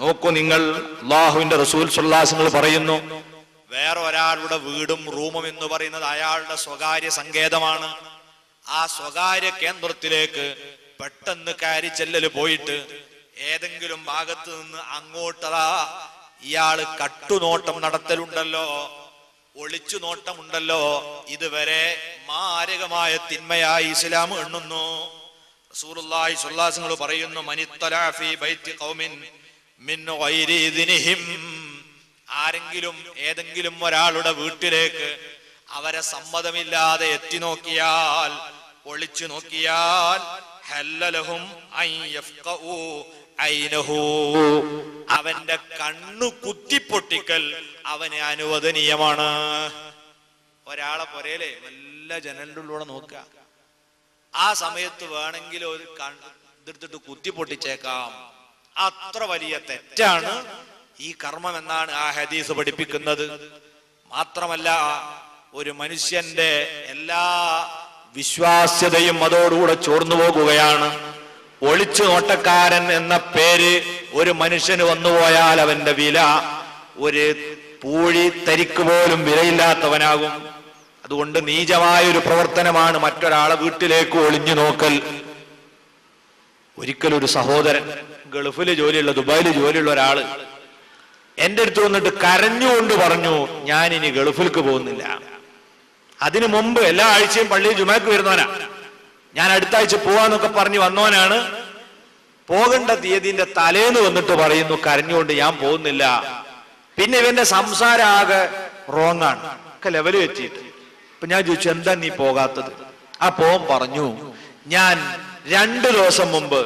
നോക്കൂ നിങ്ങൾ അള്ളാഹുവിന്റെ റസൂൽ സുല്ലാസങ്ങൾ പറയുന്നു വേറെ ഒരാളുടെ വീടും റൂമും എന്ന് പറയുന്നത് അയാളുടെ സ്വകാര്യ സങ്കേതമാണ്. ആ സ്വകാര്യ കേന്ദ്രത്തിലേക്ക് പെട്ടെന്ന് കയറി ചെല്ലല് പോയിട്ട് ഏതെങ്കിലും ഭാഗത്ത് നിന്ന് അങ്ങോട്ടതാ ഇയാൾ കട്ടുനോട്ടം നടത്തലുണ്ടല്ലോ ഒളിച്ചു നോട്ടമുണ്ടല്ലോ ഇതുവരെ മാരകമായ തിന്മയായി ഇസ്ലാം എണ്ണുന്നു. റസൂലുള്ളാഹി സ്വല്ലല്ലാഹു പറയുന്നു മനിത്തലാഫി ബൈത്തി ഖൗമിൻ. ആരെങ്കിലും ഏതെങ്കിലും ഒരാളുടെ വീട്ടിലേക്ക് അവരെ സമ്മതമില്ലാതെ എത്തി നോക്കിയാൽ ഒളിച്ചു നോക്കിയാൽ അവന്റെ കണ്ണു കുത്തിപ്പൊട്ടിക്കൽ അവന് അനുവദനീയമാണ്. ഒരാളെ പൊരയിലെ നല്ല ജനലിലൂടെ ഉള്ളിലൂടെ നോക്കുക. ആ സമയത്ത് വേണമെങ്കിൽ ഒരു കണ്ണ് ഇതെടുത്തിട്ട് കുത്തി പൊട്ടിച്ചേക്കാം അത്ര വലിയ തെറ്റാണ് ഈ കർമ്മം എന്നാണ് ആ ഹദീസ് പഠിപ്പിക്കുന്നത്. മാത്രമല്ല ഒരു മനുഷ്യന്റെ എല്ലാ വിശ്വാസ്യതയും അതോടുകൂടെ ചോർന്നു പോകുകയാണ്. ഒളിച്ചു നോട്ടക്കാരൻ എന്ന പേര് ഒരു മനുഷ്യന് വന്നുപോയാൽ അവന്റെ വില ഒരു പൂഴി തരിക്ക് പോലും വിലയില്ലാത്തവനാകും. അതുകൊണ്ട് നീചമായ ഒരു പ്രവർത്തനമാണ് മറ്റൊരാളെ വീട്ടിലേക്ക് ഒളിഞ്ഞു നോക്കൽ. ഒരിക്കലൊരു ഒരു സഹോദരൻ ഗൾഫിൽ ജോലിയുള്ള ദുബായിൽ ജോലിയുള്ള ഒരാൾ എന്റെ അടുത്ത് വന്നിട്ട് കരഞ്ഞുകൊണ്ട് പറഞ്ഞു ഞാൻ ഇനി ഗൾഫിലേക്ക് പോകുന്നില്ല. അതിനു മുമ്പ് എല്ലാ ആഴ്ചയും പള്ളിയിൽ ജുമാക്ക് വരുന്നവനാ. ഞാൻ അടുത്ത ആഴ്ച പോവാന്നൊക്കെ പറഞ്ഞു വന്നവനാണ്. പോകേണ്ട തീയതിന്റെ തലേന്ന് വന്നിട്ട് പറയുന്നു കരഞ്ഞുകൊണ്ട് ഞാൻ പോകുന്നില്ല. പിന്നെ ഇവന്റെ സംസാരം ആകെ റോങ് ആണ്. ഒക്കെ ലെവൽ വെച്ചിട്ട് അപ്പൊ ഞാൻ ചോദിച്ചു എന്താ നീ പോകാത്തത്? ആ പോവാൻ പറഞ്ഞു ഞാൻ രണ്ടു ദിവസം മുമ്പ്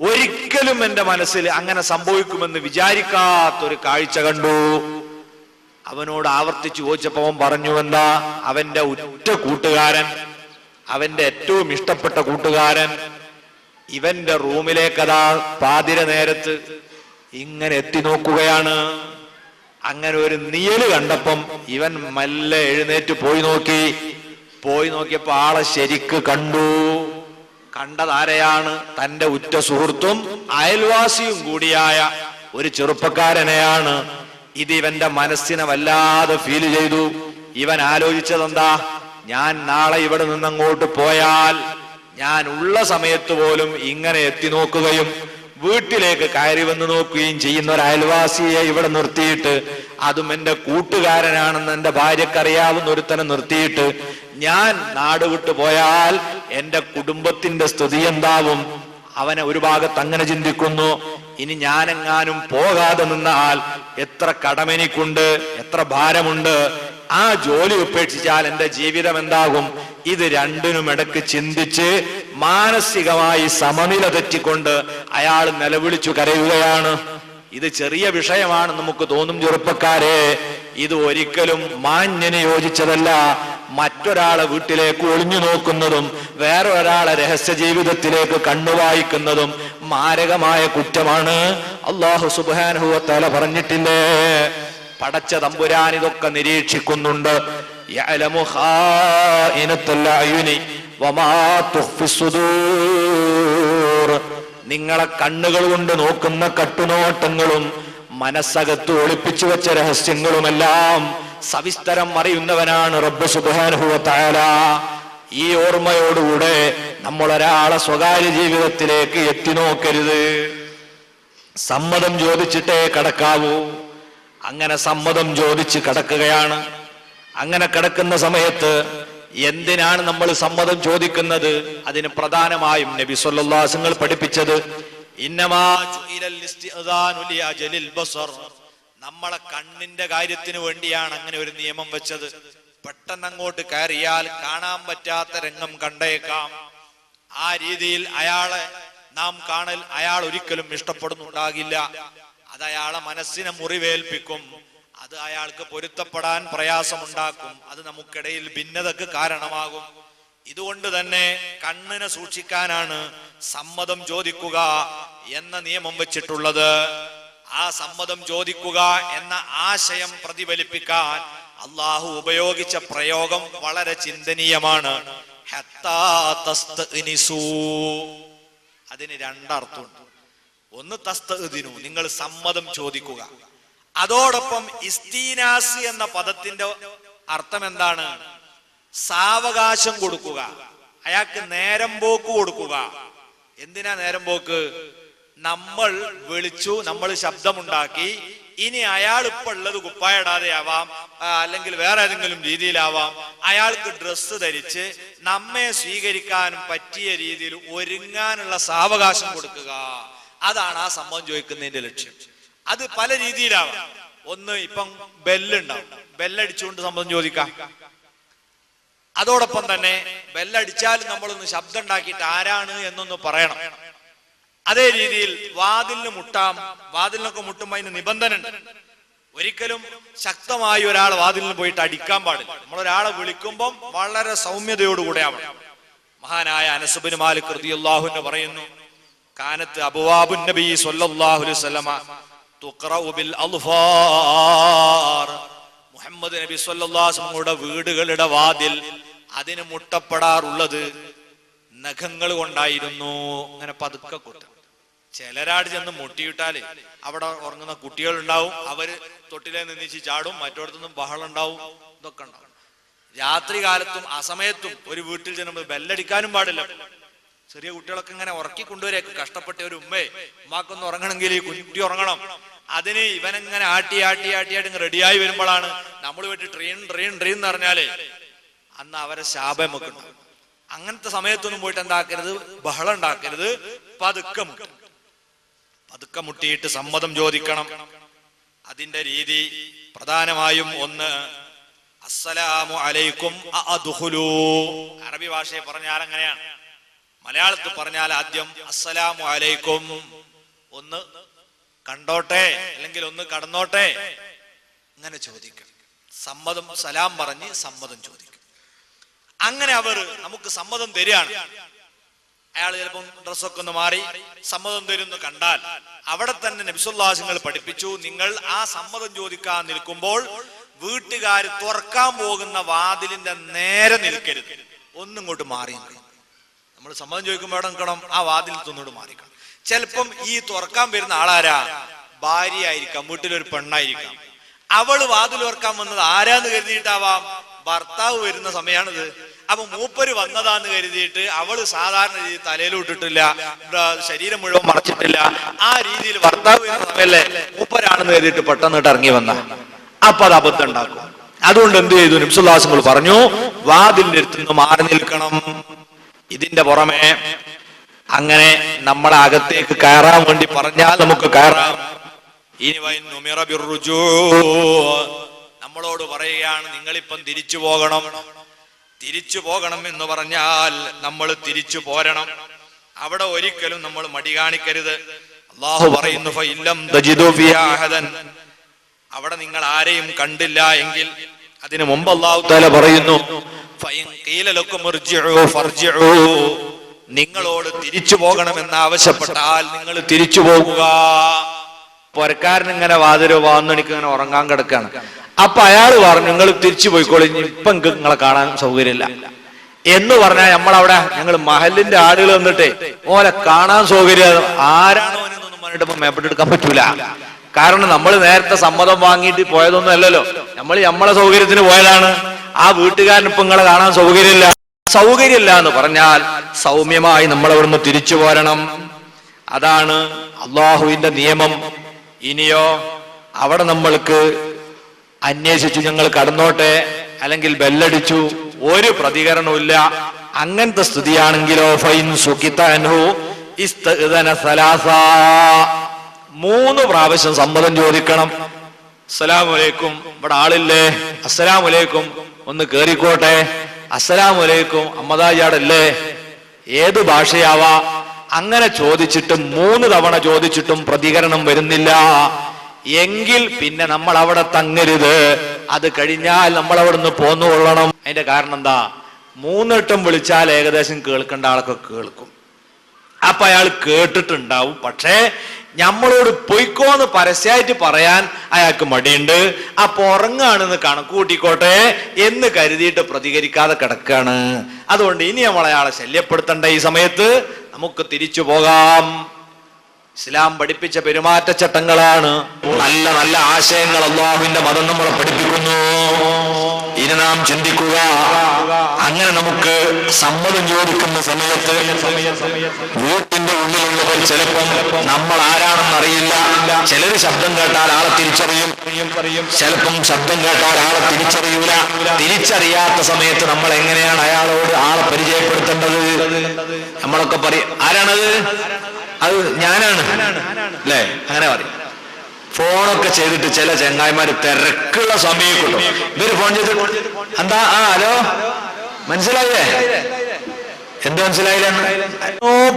ഒരിക്കലും എന്റെ മനസ്സിൽ അങ്ങനെ സംഭവിക്കുമെന്ന് വിചാരിക്കാത്തൊരു കാഴ്ച കണ്ടു. അവനോട് ആവർത്തിച്ചു ചോദിച്ചപ്പോ അവൻ പറഞ്ഞു എന്താ? അവന്റെ ഉറ്റ കൂട്ടുകാരൻ അവന്റെ ഏറ്റവും ഇഷ്ടപ്പെട്ട കൂട്ടുകാരൻ ഇവന്റെ റൂമിലേക്കതാ പാതിര നേരത്ത് ഇങ്ങനെ എത്തി നോക്കുകയാണ്. അങ്ങനെ ഒരു നിയൽ കണ്ടപ്പം ഇവൻ മെല്ലെ എഴുന്നേറ്റ് പോയി നോക്കി. പോയി നോക്കിയപ്പോ ആളെ ശരിക്ക് കണ്ടു. കണ്ടതാരെയാണ് തന്റെ ഉറ്റ സുഹൃത്തും അയൽവാസിയും കൂടിയായ ഒരു ചെറുപ്പക്കാരനെയാണ്. ഇത് ഇവന്റെ മനസ്സിനെ വല്ലാതെ ഫീൽ ചെയ്തു. ഇവൻ ആലോചിച്ചതെന്താ? ഞാൻ നാളെ ഇവിടെ നിന്നങ്ങോട്ട് പോയാൽ ഞാൻ ഉള്ള സമയത്ത് പോലും ഇങ്ങനെ എത്തി നോക്കുകയും വീട്ടിലേക്ക് കയറി വന്ന് നോക്കുകയും ചെയ്യുന്ന ഒരു അയൽവാസിയെ ഇവിടെ നിർത്തിയിട്ട് അതും എന്റെ കൂട്ടുകാരനാണെന്ന് എന്റെ ഭാര്യക്കറിയാവുന്ന ഒരുത്തനെ നിർത്തിയിട്ട് ഞാൻ നാട് വിട്ടു പോയാൽ എന്റെ കുടുംബത്തിന്റെ സ്ഥിതി എന്താവും? അവനെ ഒരു ഭാഗത്ത് അങ്ങനെ ചിന്തിക്കുന്നു. ഇനി ഞാനെങ്ങാനും പോകാതെ നിന്നാൽ എത്ര കടമെനിക്കുണ്ട് എത്ര ഭാരമുണ്ട്? ആ ജോലി ഉപേക്ഷിച്ചാൽ എന്റെ ജീവിതം എന്താകും? ഇത് രണ്ടിനും ഇടയ്ക്ക് ചിന്തിച്ച് മാനസികമായി സമനില തെറ്റിക്കൊണ്ട് അയാൾ നിലവിളിച്ചു കരയുകയാണ്. ഇത് ചെറിയ വിഷയമാണ് നമുക്ക് തോന്നും ചെറുപ്പക്കാരെ. ഇത് ഒരിക്കലും മാന്യന് യോജിച്ചതല്ല. മറ്റൊരാളെ വീട്ടിലേക്ക് ഒളിഞ്ഞു നോക്കുന്നതും വേറൊരാളെ രഹസ്യ ജീവിതത്തിലേക്ക് കണ്ണുവായിക്കുന്നതും മാരകമായ കുറ്റമാണ്. അള്ളാഹു സുബാനുഹുവത്തല പറഞ്ഞിട്ടില്ലേ? പടച്ച തമ്പുരാൻ ഇതൊക്കെ നിരീക്ഷിക്കുന്നുണ്ട്. നിങ്ങളെ കണ്ണുകൾ കൊണ്ട് നോക്കുന്ന കട്ടുനോട്ടങ്ങളും മനസ്സകത്ത് ഒളിപ്പിച്ചു വെച്ച രഹസ്യങ്ങളുമെല്ലാം സവിസ്തരം അറിയുന്നവനാണ് റബ്ബ് തആല ഈ ഓർമ്മയോടുകൂടെ നമ്മൾ ഒരാളെ സ്വകാര്യ ജീവിതത്തിലേക്ക് എത്തിനോക്കരുത് സമ്മതം ചോദിച്ചിട്ടേ കടക്കാവൂ. അങ്ങനെ സമ്മതം ചോദിച്ച് കടക്കുകയാണ്. അങ്ങനെ കിടക്കുന്ന സമയത്ത് എന്തിനാണ് നമ്മൾ സമ്മതം ചോദിക്കുന്നത്? അതിന് പ്രധാനമായും നബി സൊല്ലാസങ്ങൾ പഠിപ്പിച്ചത് ഇന്നമാ നമ്മളെ കണ്ണിന്റെ കാര്യത്തിന് വേണ്ടിയാണ് അങ്ങനെ ഒരു നിയമം വെച്ചത്. പെട്ടെന്ന് അങ്ങോട്ട് കയറിയാൽ കാണാൻ പറ്റാത്ത രംഗം കണ്ടേക്കാം. ആ രീതിയിൽ അയാളെ നാം കാണൽ അയാൾ ഒരിക്കലും ഇഷ്ടപ്പെടുന്നുണ്ടാകില്ല. അത് അയാളെ മനസ്സിനെ മുറിവേൽപ്പിക്കും. അത് അയാൾക്ക് പൊരുത്തപ്പെടാൻ പ്രയാസമുണ്ടാക്കും. അത് നമുക്കിടയിൽ ഭിന്നതക്ക് കാരണമാകും. ഇതുകൊണ്ട് തന്നെ കണ്ണിനെ സൂക്ഷിക്കാനാണ് സമ്മതം ചോദിക്കുക എന്ന നിയമം വെച്ചിട്ടുള്ളത്. ആ സമ്മതം ചോദിക്കുക എന്ന ആശയം പ്രതിഫലിപ്പിക്കാൻ അള്ളാഹു ഉപയോഗിച്ച പ്രയോഗം വളരെ ചിന്തനീയമാണ്. അതിന് രണ്ടർത്ഥമുണ്ട്. ഒന്ന് തസ്തദിനു നിങ്ങൾ സമ്മതം ചോദിക്കുക. അതോടൊപ്പം ഇസ്തീനാസ് എന്ന പദത്തിന്റെ അർത്ഥം എന്താണ് സാവകാശം കൊടുക്കുക. അയാൾക്ക് നേരം പോക്ക് കൊടുക്കുക. എന്തിനാ നേരം പോക്ക്? നമ്മൾ വിളിച്ചു നമ്മൾ ശബ്ദമുണ്ടാക്കി. ഇനി അയാൾ ഇപ്പൊ ഉള്ളത് കുപ്പായിടാതെ ആവാം അല്ലെങ്കിൽ വേറെ ഏതെങ്കിലും രീതിയിലാവാം. അയാൾക്ക് ഡ്രസ്സ് ധരിച്ച് നമ്മെ സ്വീകരിക്കാനും പറ്റിയ രീതിയിൽ ഒരുങ്ങാനുള്ള സാവകാശം കൊടുക്കുക. അതാണ് ആ സംഭവം ചോദിക്കുന്നതിന്റെ ലക്ഷ്യം. അത് പല രീതിയിലാവാം. ഒന്ന് ഇപ്പം ബെല്ലുണ്ടാവും. ബെല്ലടിച്ചുകൊണ്ട് സംഭവം ചോദിക്കാം. അതോടൊപ്പം തന്നെ ബെല്ലടിച്ചാലും നമ്മളൊന്ന് ശബ്ദം ഉണ്ടാക്കിയിട്ട് ആരാണ് എന്നൊന്ന് പറയണം. അതേ രീതിയിൽ വാതിലിന് മുട്ടാം വാതിലിനൊക്കെ മുട്ടുമ്പോ അതിന് നിബന്ധന ഉണ്ട് ഒരിക്കലും ശക്തമായി ഒരാൾ വാതിലിന് പോയിട്ട് അടിക്കാൻ പാടില്ല. നമ്മൾ ഒരാളെ വിളിക്കുമ്പം വളരെ സൗമ്യതയോടുകൂടെ ആവണം മഹാനായ അനസുബിന് മാലിക് റളിയല്ലാഹു പറയുന്നു കാനത്ത് അബുവാബുൻ നബി സല്ലല്ലാഹു അലൈഹി വസല്ലമ തുഖറഉ ബിൽ അൽഫാർ. മുഹമ്മദ് നബി സല്ലല്ലാഹു അലൈഹി വീടുകളുടെ വാതിൽ അതിന് മുട്ടപ്പെടാറുള്ളത് നഖങ്ങൾ കൊണ്ടായിരുന്നു. അങ്ങനെ പതുക്കെ കൊട്ടും ചിലരാട് ചെന്ന് മുട്ടിയിട്ടാൽ അവിടെ ഉറങ്ങുന്ന കുട്ടികൾ ഉണ്ടാവും അവർ തൊട്ടിലെ നിന്നിച്ച് ചാടും. മറ്റോടത്തുനിന്നും ബഹളം ഉണ്ടാവും. ഇതൊക്കെ ഉണ്ടാവും. രാത്രി കാലത്തും അസമയത്തും ഒരു വീട്ടിൽ ചെന്ന് ബെല്ലടിക്കാനും പാടില്ല. ചെറിയ കുട്ടികളൊക്കെ ഇങ്ങനെ ഉറക്കി കൊണ്ടുവരേക്ക് കഷ്ടപ്പെട്ട ഒരു ഉമ്മയെ ഉമ്മാക്കൊന്ന് ഉറങ്ങണമെങ്കിൽ ഈ കുട്ടി ഉറങ്ങണം. അതിന് ഇവനെങ്ങനെ ആട്ടി ആട്ടി ആട്ടി ആട്ടി റെഡിയായി വരുമ്പോഴാണ് നമ്മൾ വീട്ടിൽ ട്രെയിൻ ട്രെയിൻ ട്രെയിൻ എന്ന് പറഞ്ഞാലേ അന്ന് അവരെ ശാപം നമുക്ക് അങ്ങനത്തെ സമയത്തൊന്നും പോയിട്ട് എന്താക്കരുത്? ബഹളം ഉണ്ടാക്കരുത്. പതുക്കെ മുട്ടും. പതുക്കെ മുട്ടിയിട്ട് സമ്മതം ചോദിക്കണം. അതിന്റെ രീതി പ്രധാനമായും ഒന്ന് അസ്സലാമു അലൈക്കും അറബി ഭാഷയെ പറഞ്ഞാൽ അങ്ങനെയാണ്. മലയാളത്തിൽ പറഞ്ഞാൽ ആദ്യം അസ്സലാമു അലൈക്കും. ഒന്ന് കണ്ടോട്ടെ അല്ലെങ്കിൽ ഒന്ന് കടന്നോട്ടെ. അങ്ങനെ ചോദിക്കും. സമ്മതം സലാം പറഞ്ഞ് സമ്മതം ചോദിക്കും. അങ്ങനെ അവർ നമുക്ക് സമ്മതം തരികയാണ്. അയാൾ ചിലപ്പം ഡ്രസ്സൊക്കെ ഒന്ന് മാറി സമ്മതം തരുന്നു കണ്ടാൽ അവിടെ തന്നെ നബിസുല്ലാസിങ്ങൾ പഠിപ്പിച്ചു. നിങ്ങൾ ആ സമ്മതം ചോദിക്കാൻ നിൽക്കുമ്പോൾ വീട്ടുകാർ തുറക്കാൻ പോകുന്ന വാതിലിന്റെ നേരെ നിൽക്കരുത്. ഒന്നിങ്ങോട്ട് മാറി നമ്മൾ സമ്മതം ചോദിക്കുമ്പോൾ അവിടെ നിൽക്കണം? ആ വാതിൽ തൊന്നോട് മാറിക്കണം ചിലപ്പം ഈ തുറക്കാൻ വരുന്ന ആളാരാ? ഭാര്യ ആയിരിക്കാം വീട്ടിലൊരു പെണ്ണായിരിക്കാം. അവൾ വാതിൽ തുറക്കാൻ വന്നത് ആരാന്ന് കരുതിയിട്ടാവാം? ഭർത്താവ് വരുന്ന സമയമാണിത് അപ്പൊ മൂപ്പര് വന്നതാന്ന് കരുതിയിട്ട് അവൾ സാധാരണ രീതിയിൽ തലയിലോട്ടിട്ടില്ല ശരീരം മുഴുവൻ മറച്ചിട്ടില്ല. ആ രീതിയിൽ ഭർത്താവ് സമയല്ലേ മൂപ്പരാണെന്ന് കരുതിയിട്ട് പെട്ടെന്നിട്ട് ഇറങ്ങി വന്ന. അപ്പൊ അത് അബദ്ധം ഉണ്ടാക്കും അതുകൊണ്ട് എന്ത് ചെയ്തു? നിംസുല്ലാസങ്ങൾ പറഞ്ഞു വാതിലിന്റെ അടുത്ത് നിന്ന് മാറി നിൽക്കണം. ഇതിന്റെ പുറമെ അങ്ങനെ നമ്മളെ അകത്തേക്ക് കയറാൻ വേണ്ടി പറഞ്ഞാൽ നമുക്ക് കയറാം. ഇനി. നമ്മളോട് പറയുകയാണ് നിങ്ങളിപ്പം തിരിച്ചു പോകണം. തിരിച്ചു പോകണം എന്ന് പറഞ്ഞാൽ നമ്മൾ തിരിച്ചു പോരണം അവിടെ ഒരിക്കലും നമ്മൾ മടി കാണിക്കരുത് അള്ളാഹു പറയുന്നു. അവിടെ നിങ്ങൾ ആരെയും കണ്ടില്ല എങ്കിൽ അതിനു മുമ്പ് അള്ളാഹു താല പറയുന്നു. നിങ്ങളോട് തിരിച്ചു പോകണമെന്ന് ആവശ്യപ്പെട്ടാൽ നിങ്ങൾ തിരിച്ചു പോകുക പൊരക്കാരൻ ഇങ്ങനെ വാതിരോ വാന്നണിക്ക് ഇങ്ങനെ ഉറങ്ങാൻ കിടക്കാണ് അപ്പൊ അയാൾ പറഞ്ഞു നിങ്ങൾ തിരിച്ചു പോയിക്കോളി ഇപ്പൊ നിങ്ങളെ കാണാൻ സൗകര്യമില്ല. എന്ന് പറഞ്ഞാൽ നമ്മളവിടെ ഞങ്ങൾ മഹലിന്റെ ആളുകൾ വന്നിട്ട് ഓലെ കാണാൻ സൗകര്യം ആരാണോ എന്നൊന്നും പറഞ്ഞിട്ട് മേപ്പെട്ടെടുക്കാൻ പറ്റൂല. കാരണം നമ്മൾ നേരത്തെ സമ്മതം വാങ്ങിയിട്ട് പോയതൊന്നും അല്ലല്ലോ. നമ്മൾ നമ്മളെ സൗകര്യത്തിന് പോയതാണ്. ആ വീട്ടുകാരൻ ഇപ്പൊ നിങ്ങളെ കാണാൻ സൗകര്യമില്ല. സൗകര്യമില്ല എന്ന് പറഞ്ഞാൽ സൗമ്യമായി നമ്മൾ അവിടുന്ന് തിരിച്ചു പോരണം. അതാണ് അള്ളാഹുവിന്റെ നിയമം. ഇനിയോ അവിടെ നമ്മൾക്ക് അന്വേഷിച്ചു ഞങ്ങൾ കടന്നോട്ടെ അല്ലെങ്കിൽ ബെല്ലടിച്ചു ഒരു പ്രതികരണമില്ല അങ്ങനത്തെ സ്ഥിതിയാണെങ്കിലോ ഫൈൻ സലാസ. മൂന്ന് പ്രാവശ്യം സമ്മതം ചോദിക്കണം. അസ്സലാമലൈക്കും ഇവിടെ ആളില്ലേ? അസ്സലാമലൈക്കും ഒന്ന് കേറിക്കോട്ടെ. അസ്സലാമലൈക്കും അമ്മദാജാടല്ലേ ഏത് ഭാഷയാവാ? അങ്ങനെ ചോദിച്ചിട്ടും മൂന്ന് തവണ ചോദിച്ചിട്ടും പ്രതികരണം വരുന്നില്ല. എങ്കിൽ പിന്നെ നമ്മൾ അവിടെ തങ്ങരുത്. അത് കഴിഞ്ഞാൽ നമ്മൾ അവിടെ നിന്ന് പോന്നു കൊള്ളണം അതിന്റെ കാരണം എന്താ? മൂന്നെട്ടം വിളിച്ചാൽ ഏകദേശം കേൾക്കേണ്ട ആളൊക്കെ കേൾക്കും. അപ്പൊ അയാൾ കേട്ടിട്ടുണ്ടാവും. പക്ഷേ നമ്മളോട് പൊയ്ക്കോന്ന് പരസ്യമായിട്ട് പറയാൻ അയാൾക്ക് മടിയുണ്ട്. അപ്പൊ ഉറങ്ങാണെന്ന് കണക്കൂട്ടിക്കോട്ടെ എന്ന് കരുതിയിട്ട് പ്രതികരിക്കാതെ കിടക്കാണ്. അതുകൊണ്ട് ഇനി നമ്മൾ അയാളെ ശല്യപ്പെടുത്തണ്ട ഈ സമയത്ത് നമുക്ക് തിരിച്ചു പോകാം. ഇസ്ലാം പഠിപ്പിച്ച പെരുമാറ്റച്ചട്ടങ്ങളാണ്. നല്ല നല്ല ആശയങ്ങൾ അള്ളാഹുവിന്റെ മതം നമ്മളെ പഠിപ്പിക്കുന്നു. ഇനി നാം ചിന്തിക്കുക. അങ്ങനെ നമുക്ക് സമ്മതം ചോദിക്കുന്ന സമയത്ത് വീട്ടിന്റെ ഉള്ളിലുള്ളവർ ചിലപ്പം നമ്മൾ ആരാണെന്ന് അറിയില്ല. ചിലര് ശബ്ദം കേട്ടാൽ ആളെ തിരിച്ചറിയും. ചിലപ്പം ശബ്ദം കേട്ടാൽ ആളെ തിരിച്ചറിയൂല. തിരിച്ചറിയാത്ത സമയത്ത് നമ്മൾ എങ്ങനെയാണ് അയാളോട് ആളെ പരിചയപ്പെടുത്തേണ്ടത്? നമ്മളൊക്കെ പറയും ആരാണത്? അത് ഞാനാണ്. അല്ലേ അങ്ങനെ പറയും ഫോണൊക്കെ ചെയ്തിട്ട് ചില ചെങ്ങായിമാര് തിരക്കുള്ള സമയം കിട്ടും ഇവർ ഫോൺ ചെയ്ത് എന്താ? ആ ഹലോ? മനസ്സിലായില്ലേ? എന്ത് മനസ്സിലായില്ലോ?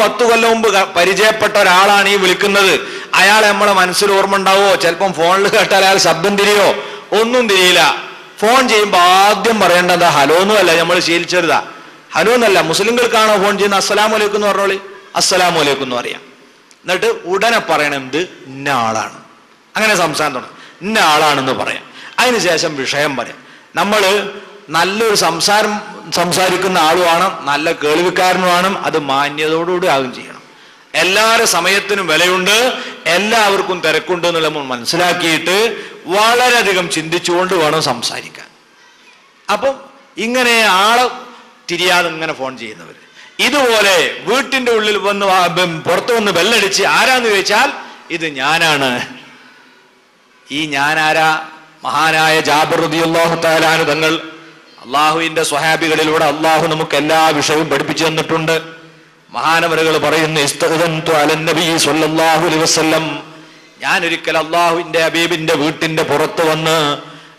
പത്ത് കൊല്ലം മുമ്പ് പരിചയപ്പെട്ട ഒരാളാണ് ഈ വിളിക്കുന്നത്. അയാൾ നമ്മളെ മനസ്സിൽ ഓർമ്മ ഉണ്ടാവോ ചിലപ്പം ഫോണിൽ കേട്ടാൽ അയാൾ ശബ്ദം തിരിയോ? ഒന്നും തിരിയില്ല. ഫോൺ ചെയ്യുമ്പോ ആദ്യം പറയേണ്ടത് ഹലോ അല്ല നമ്മൾ ശീലിച്ചരുതാ ഹലോ എന്നല്ല മുസ്ലിങ്ങൾക്കാണോ ഫോൺ ചെയ്യുന്നത്? അസ്സലാമലൈക്കും എന്ന് പറഞ്ഞോളി. അസ്സലാമു അലൈക്കും എന്ന് പറയാം. എന്നിട്ട് ഉടനെ പറയണം എന്ത്? ആളാണ്. അങ്ങനെ സംസാരം തുടങ്ങും. ഇന്ന ആളാണെന്ന് പറയാം. അതിനുശേഷം വിഷയം പറയാം. നമ്മൾ നല്ലൊരു സംസാരം സംസാരിക്കുന്ന ആളുമാണ് നല്ല കേൾവിക്കാരനുമാണ് അത് മാന്യതയോടുകൂടി ആകും ചെയ്യണം. എല്ലാവരുടെ സമയത്തിനും വിലയുണ്ട് എല്ലാവർക്കും തിരക്കുണ്ട് എന്നുള്ള നമ്മൾ മനസ്സിലാക്കിയിട്ട് വളരെയധികം ചിന്തിച്ചുകൊണ്ട് വേണം സംസാരിക്കാൻ. അപ്പം ഇങ്ങനെ ആളെ തിരിയാതെ ഇങ്ങനെ ഫോൺ ചെയ്യുന്നവർ ഇതുപോലെ വീട്ടിന്റെ ഉള്ളിൽ വന്ന് പുറത്തു വന്ന് ബെല്ലടിച്ച് ആരാന്ന് ചോദിച്ചാൽ ഇത് ഞാനാണ്. ഈ ഞാനാരാ? മഹാനായ ജാബർ റളിയല്ലാഹു തആലാനു തങ്ങൾ അള്ളാഹുവിന്റെ സ്വഹാബികളിലൂടെ അള്ളാഹു നമുക്ക് എല്ലാ വിഷയവും പഠിപ്പിച്ചു തന്നിട്ടുണ്ട്. മഹാനവരുകൾ പറയുന്നു ഞാൻ ഒരിക്കൽ അള്ളാഹുവിന്റെ അബീബിന്റെ വീട്ടിന്റെ പുറത്ത് വന്ന്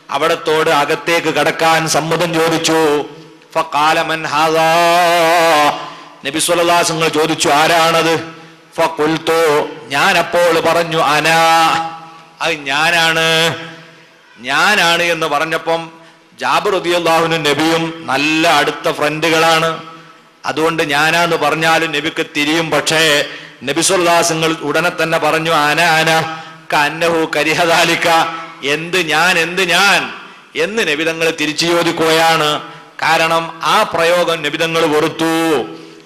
അവിടത്തോട് അകത്തേക്ക് കടക്കാൻ സമ്മതം ചോദിച്ചു. നബി വസല്ലം ചോദിച്ചു ആരാണത്? ഫഖുൽതു ഞാൻ അപ്പോൾ പറഞ്ഞു അനാ. അത് ഞാനാണ്. ഞാനാണ് എന്ന് പറഞ്ഞപ്പം ജാബർ റളിയല്ലാഹുവിനും നബിയും നല്ല അടുത്ത ഫ്രണ്ടുകളാണ്. അതുകൊണ്ട് ഞാനാന്ന് പറഞ്ഞാലും നബിക്ക് തിരിയും. പക്ഷേ നബി ഉടനെ തന്നെ പറഞ്ഞു ആന ആന കന്നഹു കരിഹദാലിക്ക എന്ത് ഞാൻ എന്ത് ഞാൻ? എന്ന് നബി നബിതങ്ങൾ തിരിച്ചു ചോദിക്കുകയാണ്. കാരണം ആ പ്രയോഗം നിബിതങ്ങൾ വെറുത്തു.